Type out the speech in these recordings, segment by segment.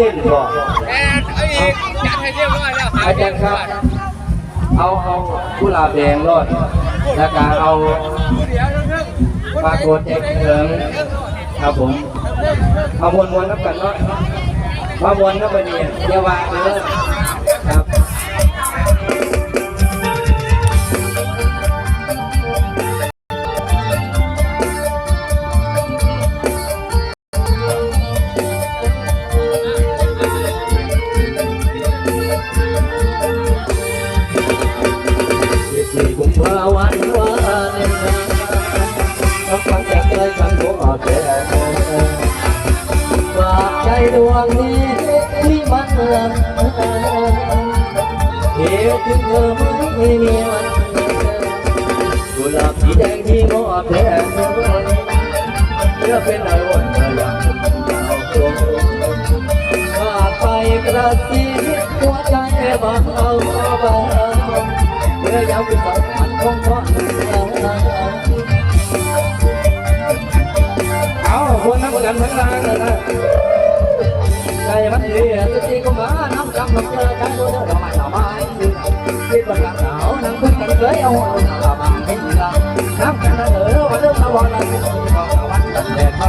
ต้นก่อนแอนเอาอีกจัดให้เรียบร้อยแล้วอาจารย์ครับ เอาเอากุหลาบแดงรอดแล้วก็เอาเดี๋ยวเรื่องปลาโกดเอกเหลืองครับผมมามวนมวนๆนับกันเนาะมามวนนับไปนี่อย่าวางเลย วันวานไทน์ต้องฟังจากใจฉันหัวแก่ฝากใจดวงนี้ที่มันเลื่อนเหตุถึงเธอไม่มีวันกุหลาบสีแดงที่งอแผ่เมื่อเป็นไอวันเธอยังเอาตัวขาดไปกระสีหัวใจบางเบาบางเมื่อยามเป็นสาว เลยนะใจมันเหลือสติก็มาน้ำจำน้ำเจอกันตัวเดียวไม่สบายที่บนหลังหนาวนั่งคุยกันเคยเอาหัวหน้ามาให้ดีละน้ำกันเออวันเรื่องมาวันนั้นก็วันตัดแดดมา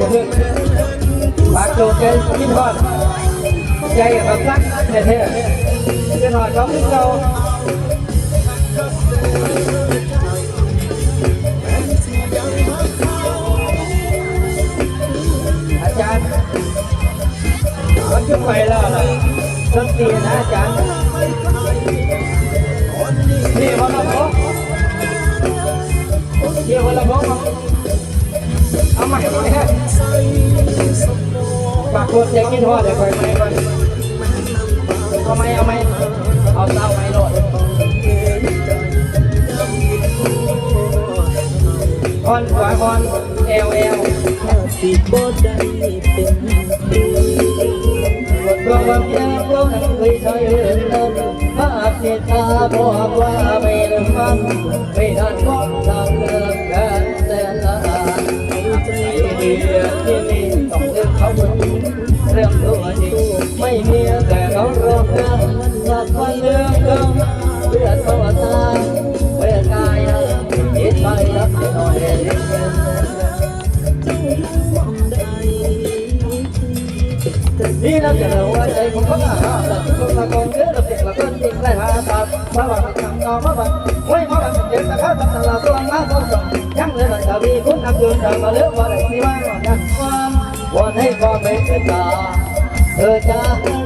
ยังยังอย่าเพิ่งปากโจกใจกินทอดใจแบบรักเท่ๆจะหน่อยเขาไม่เก่า อาจารย์มันขึ้นไปแล้วนะดนตรีนะอาจารย์นี่วันละพกเที่ยววันละพกเอา ใหม่เอาใหม่ฮะปากคนอยากกินทอดเดี๋ยวคอยใหมก่อนเอาไหมเอาไหมเอาเต้าไหมโหลดอ่อนกว่าอ่อนเอลเอลสิบ่ได้เป็นเพื่อนบทความความยากเรานั้นเคยใช้เรื่องนั้นภาพเสียตาบอกว่าไม่ลืมมันไม่ทันมองทางเลือ เดียวที่นี่ต้องเลือกเขาคนเรื่องตัวจริงไม่มีแต่เขารอกันหลักวันเรื่องเดิมเลือดเขาตายเลือดกายคิดไปรับหน่อยเล็กนี่เราจะรู้ว่าใจของเขาหนาแต่ทุกคนละคนเยอะเราเด็กละคนจริงได้หาตามาว่าทำงอมาว่าไว้มาว่าเจ็บแต่ข้าทำตลาดตัวมาตัวสอง ยังเลยมันจะมีคุณนักยืนจะมาเลือกว่าได้ที่ว่าก่อนนะความวันให้ความเป็นตาเธอจะ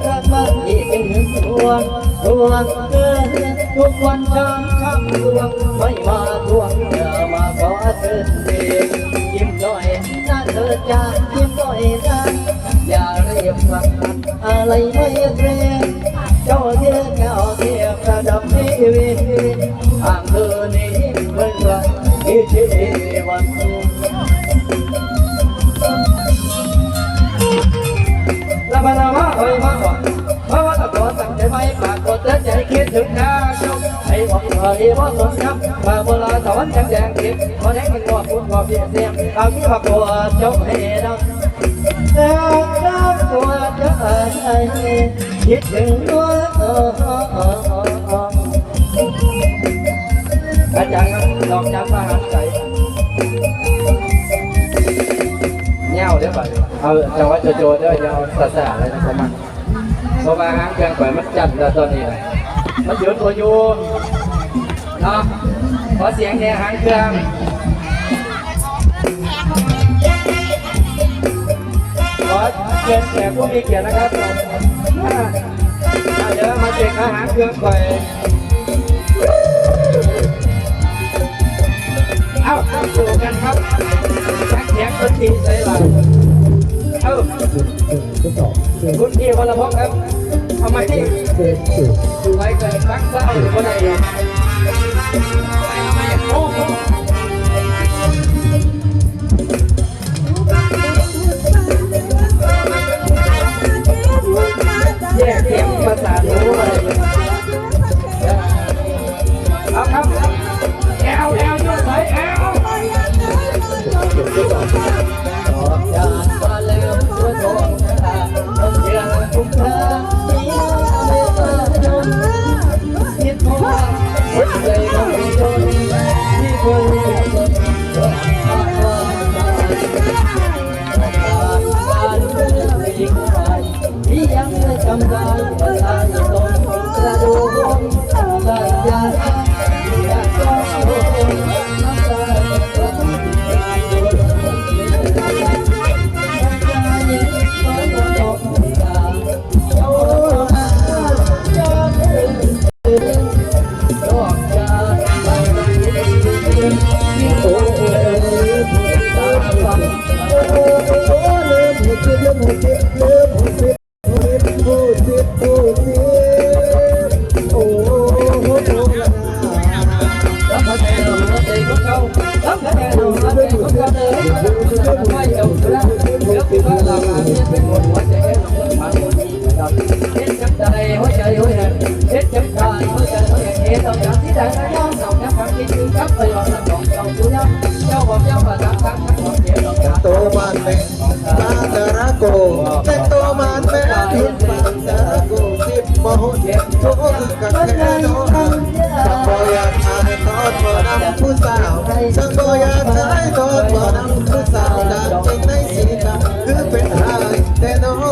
รักมันอีกหนึ่งดวงดวงเธอทุกวันช้ำช้ำดวงไม่มาทวงอย่ามาขอเธอเองยิ้มหน่อยนะเธอจะยิ้มหน่อยนะอย่าเรียกว่าอะไรไม่เกรงเจ้าเทียวแก้วเทียวประดับชีวิตาสนครับมาโบราณสวรรค์แดงแดงทิพย์พอแดงมันก็พูดก็เพียงเสียงเองแต่น้ำตัวจะไอ้คิดถึงตัวอาจารย์ลองจำมาหันใจเงี้ยวเด้อบ่เอาจังหวะโจโจเด้ออย่าเอาสาสาอะไรนะประมาณเพราะว่าหางเครื่องข่อยมันจัดแล้วตอนนี้มันยืนตัวอยู่เนาะขอเสียงแค่หางเครื่องขอเชิญแขกผู้มีเกียรตินะครับอ่าเดี๋ยวมาเช็คอาหารเครื่องข่อย เอาเข้าสู่กันครับชักแขกคนตีใส่หลังเอ้าคุณพี่พลพงศ์ครับทำไมที่ไปเกิดตั้งเศร้าหรือว่าอะไร โตมันเป็นบาตะระโกแต่โตมันเป็นหินบางตะระโกสิบโมงเจ็บโตกันแค่โนสังบ่อยากหายทอดบ่นำผู้สาวสังบ่อยากหายทอดบ่นำผู้สาวดังจริงในสีดำคือเป็นหายแต่นอน